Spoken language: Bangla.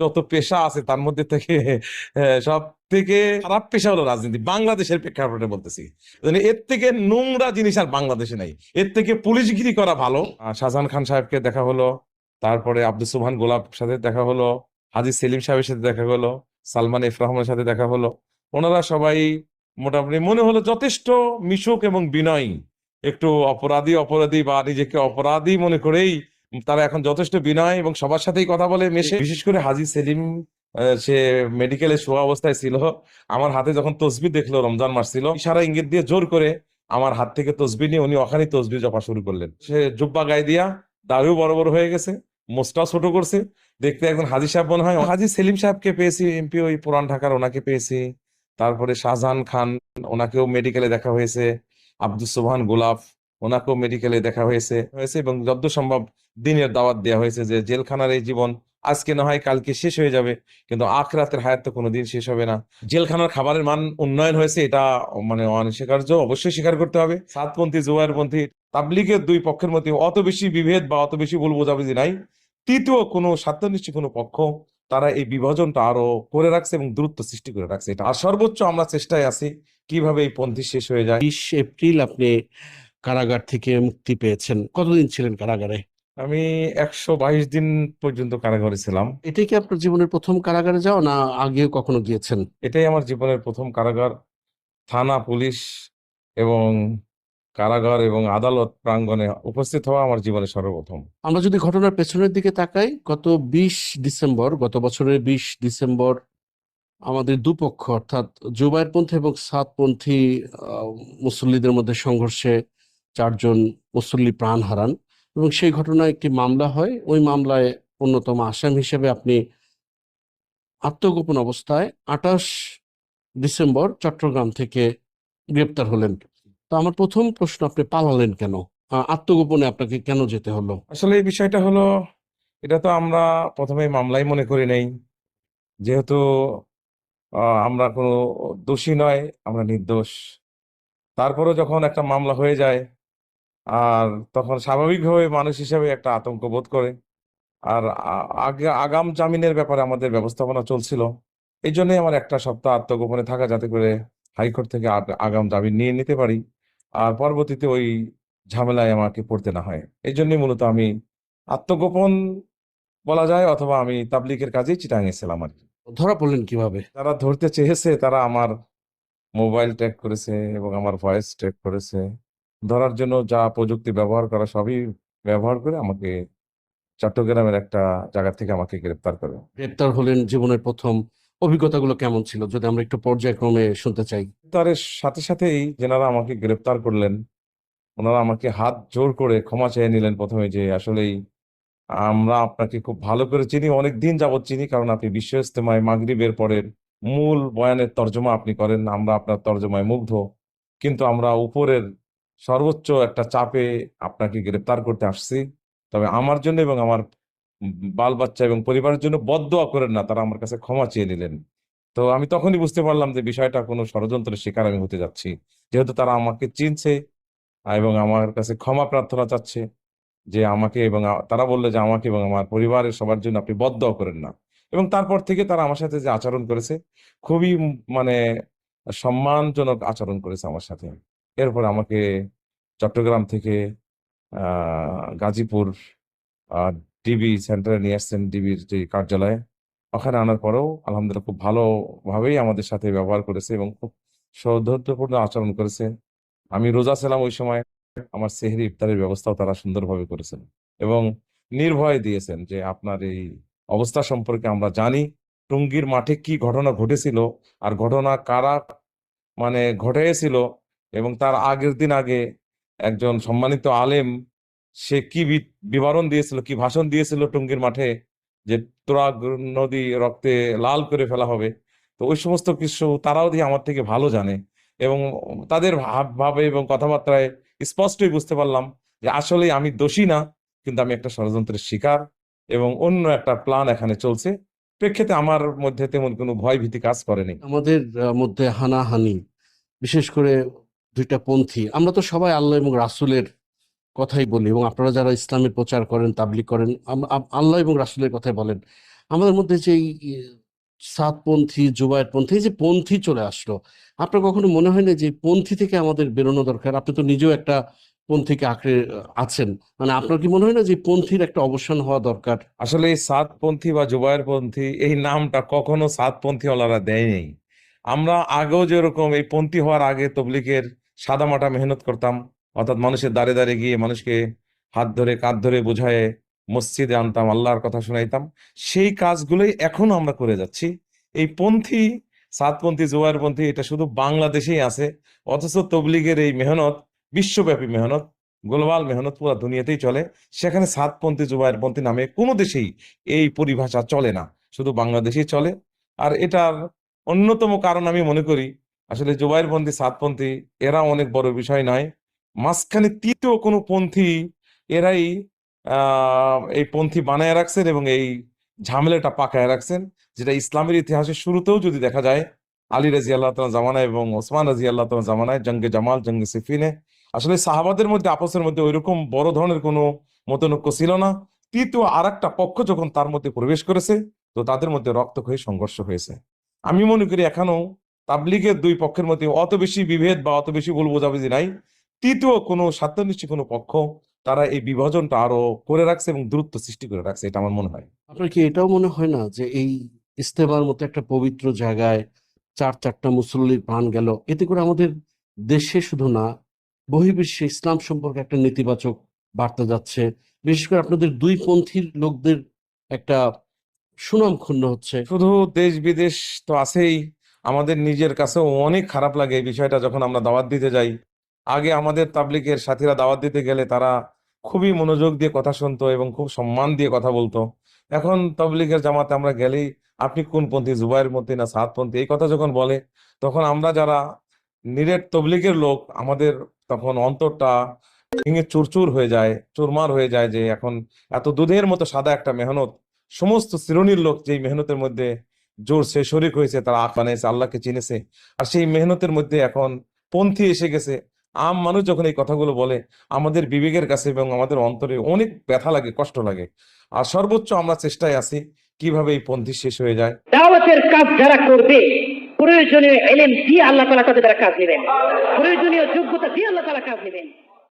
যত পেশা আছে তার মধ্যে থেকে সব থেকে খারাপ পেশা হলো রাজনীতি। বাংলাদেশের প্রেক্ষাপটে বলতেছি। মানে এর থেকে নোংরা জিনিস আর বাংলাদেশে নাই। এর থেকে পুলিশগিরি করা ভালো। শাহজাহান খান সাহেবকে দেখা হলো। তারপরে আব্দুল সুবহান গোলাপ সাথে দেখা হলো। হাজি সেলিম সাহেবের সাথে দেখা হলো। সালমান এফ রহমানের সাথে দেখা হলো। ওনারা সবাই মোটামুটি মনে হলো যথেষ্ট মিশুক এবং বিনয়ী। একটু অপরাধী অপরাধী বা নিজেকে অপরাধী মনে করেই তারা এখন যথেষ্ট বিনয় এবং সবার সাথেই কথা বলে মেশে। বিশেষ করে হাজি সেলিম সে মেডিকেলে শোয়া অবস্থায় ছিল। আমার হাতে যখন তসবি দেখল, রমজান মাস ছিল, ইশারা ইঙ্গিত দিয়ে জোর করে আমার হাত থেকে তসবি নিয়ে উনি ওখানে তসবি জপা শুরু করলেন। সে জুব্বা গায়ে দিয়া দাড়িও বড় বড় হয়ে গেছে মোস্টাও ছোট করছে। দেখতে একজন হাজি সাহেব মনে হয়, হাজি সেলিম সাহেবকে পেয়েছি এমপি ওই পুরান ঢাকার ওনাকে পেয়েছি। তারপরে শাহজাহান খান, ওনাকেও মেডিকেলে দেখা হয়েছে। আব্দুল সোবহান গোলাপ ওনাকেও মেডিকেলে দেখা হয়েছে হয়েছে এবং যত সম্ভব দিনের দাওয়াত দেওয়া হয়েছে যে জেলখানার এই জীবন আজকে না হয় কালকে শেষ হয়ে যাবে, কিন্তু আখরাতের হায়াত তো কোনোদিন শেষ হবে না। জেলখানার খাবারের মান উন্নয়ন হয়েছে, এটা মানে অনস্বীকার্য, অবশ্যই স্বীকার করতে হবে। সাতপন্থী, জোয়ারপন্থী, তাবলিগের দুই পক্ষের মধ্যে অত বেশি বিভেদ বা অত বেশি ভুল বোঝাবুঝি নাই। তৃতীয় কোনো স্বার্থনিষ্ঠ কোনো পক্ষ, তারা এই বিভাজনটা আরও করে রাখছে এবং দূরত্ব সৃষ্টি করে রাখছে। এটা আর সর্বোচ্চ আমরা চেষ্টায় আছি, কীভাবে এই পন্থী শেষ হয়ে যায়। বিশ এপ্রিল আপনি কারাগার থেকে মুক্তি পেয়েছেন? কতদিন ছিলেন কারাগারে? আমি একশো বাইশ দিন পর্যন্ত কারাগারে ছিলাম। এটাই কি আপনার জীবনের প্রথম কারাগারে যাও না আগেও কখনো গিয়েছেন? এটাই আমার জীবনের প্রথম কারাগার। থানা পুলিশ এবং কারাগার এবং আদালত প্রাঙ্গণে উপস্থিত হওয়া আমার জীবনে সর্বপ্রথম। আমরা যদি ঘটনার পেছনের দিকে তাকাই গত বিশ ডিসেম্বর গত বছরের বিশ ডিসেম্বর আমাদের দুপক্ষ অর্থাৎ জুবাইরপন্থী এবং সাতপন্থী মুসল্লিদের মধ্যে সংঘর্ষে চারজন মুসল্লি প্রাণ হারান এবং সেই ঘটনায় একটি মামলা হয়। ওই মামলায় অন্যতম আসাম হিসেবে আপনি আত্মগোপন অবস্থায় আঠাশ ডিসেম্বর চট্টগ্রাম থেকে গ্রেপ্তার হলেন। তো আমার প্রথম প্রশ্ন, আপনি পালালেন কেন? আত্মগোপনে আপনাকে কেন যেতে হলো? আসলে এই বিষয়টা হলো, এটা তো আমরা প্রথমে মামলাই মনে করি নাই। যেহেতু আমরা কোনো দোষী নয়, আমরা নির্দোষ। তারপরেও যখন একটা মামলা হয়ে যায় আর তখন স্বাভাবিকভাবে মানুষ হিসেবে একটা আতঙ্ক বোধ করে। আর আগে আগাম জামিনের ব্যাপারে আমাদের ব্যবস্থাপনা চলছিল। এই জন্যই আমার একটা সপ্তাহ আত্মগোপনে থাকা যাতে করে হাইকোর্ট থেকে আগ- আগাম জামিন নিয়ে নিতে পারি। আর পরবর্তীতে ওই ঝামেলায় আমাকে পড়তে না হয়। এই জন্যই মূলত আমি আত্মগোপন বলা যায় অথবা আমি তাবলিগের কাজেই চিটাং গেছিলাম আর কি। ধরা পড়লেন কীভাবে? তারা ধরতে চেয়েছে তারা আমার মোবাইল ট্র্যাক করেছে এবং আমার ভয়েস ট্র্যাক করেছে। ধরার জন্য যা প্রযুক্তি ব্যবহার করা সবই ব্যবহার করে আমাকে চট্টগ্রামের একটা জায়গা থেকে আমাকে গ্রেপ্তার করে। গ্রেপ্তার হলেন জীবনের প্রথম অভিজ্ঞতাগুলো কেমন ছিল? যদি আমরা একটু পর্যায়ক্রমে শুনতে চাই। গ্রেপ্তারের সাথে সাথেই যেনারা আমাকে গ্রেপ্তার করলেন ওনারা আমাকে হাত জোর করে ক্ষমা চেয়ে নিলেন প্রথমে যে আসলেই আমরা আপনাকে খুব ভালো করে চিনি অনেক দিন যাবৎ চিনি কারণ আপনি বিশ্ব ইস্তেমায় মাগরিবের পরের মূল বয়ানের তর্জমা আপনি করেন আমরা আপনার তর্জমায় মুগ্ধ। কিন্তু আমরা উপরের সর্বোচ্চ একটা চাপে আপনাকে গ্রেপ্তার করতে আসছি। তবে আমার জন্য এবং আমার বাল বাচ্চা এবং পরিবারের জন্য বদদোয়া করেন না, তারা আমার কাছে ক্ষমা চেয়ে নিলেন। তো আমি তখনই বুঝতে পারলাম যে বিষয়টা কোনো ষড়যন্ত্রের শিকার আমি হতে যাচ্ছি। যেহেতু তারা আমাকে চিনছে এবং আমার কাছে ক্ষমা প্রার্থনা চাচ্ছে যে আমাকে এবং তারা বলল যে আমাকে এবং আমার পরিবারের সবার জন্য আপনি বদদোয়া করেন না। এবং তারপর থেকে তারা আমার সাথে যে আচরণ করেছে, খুবই মানে সম্মানজনক আচরণ করেছে আমার সাথে। এরপর আমাকে চট্টগ্রাম থেকে গাজীপুর ডিবি সেন্টারে নিয়ে আসছেন ডিবির যে কার্যালয়ে। ওখানে আনার পরেও আলহামদুলিল্লাহ খুব ভালোভাবেই আমাদের সাথে ব্যবহার করেছে এবং খুব সৌহার্দ্যপূর্ণ আচরণ করেছে। আমি রোজা ছিলাম ওই সময় আমার সেহরি ইফতারের ব্যবস্থাও তারা সুন্দরভাবে করেছেন এবং নির্ভয় দিয়েছেন যে আপনার এই অবস্থা সম্পর্কে আমরা জানি, টুঙ্গির মাঠে কি ঘটনা ঘটেছিল, আর ঘটনা কারা মানে ঘটেছিল এবং তার আগের দিন আগে একজন সম্মানিত আলেম, সে কি বিবরণ দিয়েছিল, কি ভাষণ দিয়েছিল টুঙ্গির মাঠে যে তুরাগ নদী রক্তে লাল করে ফেলা হবে? তো ওই সমস্ত কিছু তারাও দিয়ে আমার থেকে ভালো জানে এবং তাদের ভাবে এবং কথাবার্তায় স্পষ্টই বুঝতে পারলাম যে আসলে আমি দোষী না, কিন্তু আমি একটা ষড়যন্ত্রের শিকার এবং অন্য একটা প্ল্যান এখানে চলছে। প্রেক্ষিতে আমার মধ্যে তেমন কোনো ভয় ভীতি কাজ করেনি। আমাদের মধ্যে হানাহানি, বিশেষ করে দুইটা পন্থী। আমরা তো সবাই আল্লাহ এবং রাসূলের কথাই বলি এবং আপনারা যারা ইসলামের প্রচার করেন, তাবলিগ করেন আল্লাহ এবং রাসূলের কথাই বলেন। আমাদের মধ্যে যে সাতপন্থী জুবায়েরপন্থী এই যে পন্থী চলে আসলো, আপনার কখনো মনে হয় না যে পন্থী থেকে আমাদের বেরোনো দরকার? আপনি তো নিজেও একটা পন্থীকে আঁকড়ে, আছেন। মানে আপনার কি মনে হয় না যে পন্থীর একটা অবসান হওয়া দরকার? আসলে এই সাতপন্থী বা জুবায়েরপন্থী এই নামটা কখনো সাতপন্থীওয়ালারা দেয়নি। আমরা আগেও যেরকম এই পন্থী হওয়ার আগে তবলিগের সাদামাটা মেহনত করতাম, অর্থাৎ মানুষের দাঁড়ে দাঁড়িয়ে গিয়ে মানুষকে হাত ধরে, কাঁধ ধরে বোঝায়ে মসজিদে আনতাম, আল্লাহর কথা শোনাইতাম, সেই কাজগুলোই এখনও আমরা করে যাচ্ছি। এই পন্থী, সাতপন্থী জুবায়েরপন্থী এটা শুধু বাংলাদেশেই আছে, অথচ তবলিগের এই মেহনত, বিশ্বব্যাপী মেহনত, গ্লোবাল মেহনত পুরো দুনিয়াতেই চলে। সেখানে সাতপন্থী জুবায়েরপন্থী নামে কোনো দেশেই এই পরিভাষা চলে না, শুধু বাংলাদেশেই চলে। আর এটার অন্যতম কারণ আমি মনে করি, আসলে জুবায়েরপন্থী সাতপন্থী এরা অনেক বড় বিষয় নয়। মাঝখানে তৃতীয় কোনো পন্থী এরাই এই পন্থী বানায় রাখছেন এবং এই ঝামেলাটা পাকায় রাখছেন, যেটা ইসলামের ইতিহাসের শুরুতেও যদি দেখা যায়, আলী রাজি আল্লাহ তালা জামানায় এবং ওসমান রাজি আল্লাহ তালা জামানায়, জঙ্গে জামাল, জঙ্গে সিফিনে, আসলে সাহাবাদের মধ্যে আপসের মধ্যে ওইরকম বড় ধরনের কোনো মতনৈক্য ছিল না। তৃতীয় আর পক্ষ যখন তার মধ্যে প্রবেশ করেছে, তো তাদের মধ্যে রক্ত রক্তক্ষয়ী সংঘর্ষ হয়েছে। আমি মনে করি এখনও তাবলিগের দুই পক্ষের মধ্যে অত বেশি বিভেদ বা অত বেশি ভুল বোঝাবুঝি নাই। তৃতীয় কোনো স্বার্থনিষ্ঠ কোনো পক্ষ, তারা এই বিভাজনটা আরও করে রাখছে এবং দূরত্ব সৃষ্টি করে রাখছে, এটা আমার মনে হয়। আপনার কি এটাও মনে হয় না যে এই ইস্তেমার মতো একটা পবিত্র জায়গায় চার চারটা মুসল্লির প্রাণ গেল? এতে করে আমাদের দেশে শুধু না, বহির্বিশ্বে ইসলাম সম্পর্কে একটা নেতিবাচক বার্তা যাচ্ছে। বিশেষ করে আপনাদের দুই পন্থীর লোকদের একটা সুনাম ক্ষুণ্ণ হচ্ছে। শুধু দেশ, বিদেশ তো আছেই। আমাদের নিজের কাছেও অনেক খারাপ লাগে এই বিষয়টা যখন আমরা দাওয়াত দিতে যাই। আগে আমাদের তাবলিকের সাথীরা দাওয়াত দিতে গেলে তারা খুবই মনোযোগ দিয়ে কথা শুনতো এবং খুব সম্মান দিয়ে কথা বলতো। এখন তাবলিগের জামাতে আমরা গেলেই আপনি কোন পন্থী জুবাইয়ের মধ্যে না সাতপন্থী এই কথা যখন বলে, তখন আমরা যারা নিরেট তবলিগের লোক, আমাদের তখন অন্তরটা ভেঙে চুরচুর হয়ে যায়, চুরমার হয়ে যায় যে এখন এত দুধের মতো সাদা একটা মেহনত সমস্ত শ্রেণির লোক যেই মেহনতের মধ্যে জোর সে শরিক হয়েছে, তারা আখ বানিয়েছে, আল্লাহকে চিনেছে। আর সেই মেহনতের মধ্যে এখন পন্থী এসে গেছে। আম মানুষ যখন এই কথাগুলো বলে, আমাদের বিবেকের কাছে এবং আমাদের অন্তরে অনেক ব্যথা লাগে, কষ্ট লাগে। আর সর্বোচ্চ আমরা চেষ্টায় আছি কীভাবে এই পন্থী শেষ হয়ে যায়। দাওয়াতের কাজ যারা করবে, প্রয়োজনীয় এলেম দিয়ে আল্লাহ তালা তাদের দ্বারা কাজ নেবেন। প্রয়োজনীয় যোগ্যতা দিয়ে আল্লাহ তালা কাজ নেবেন।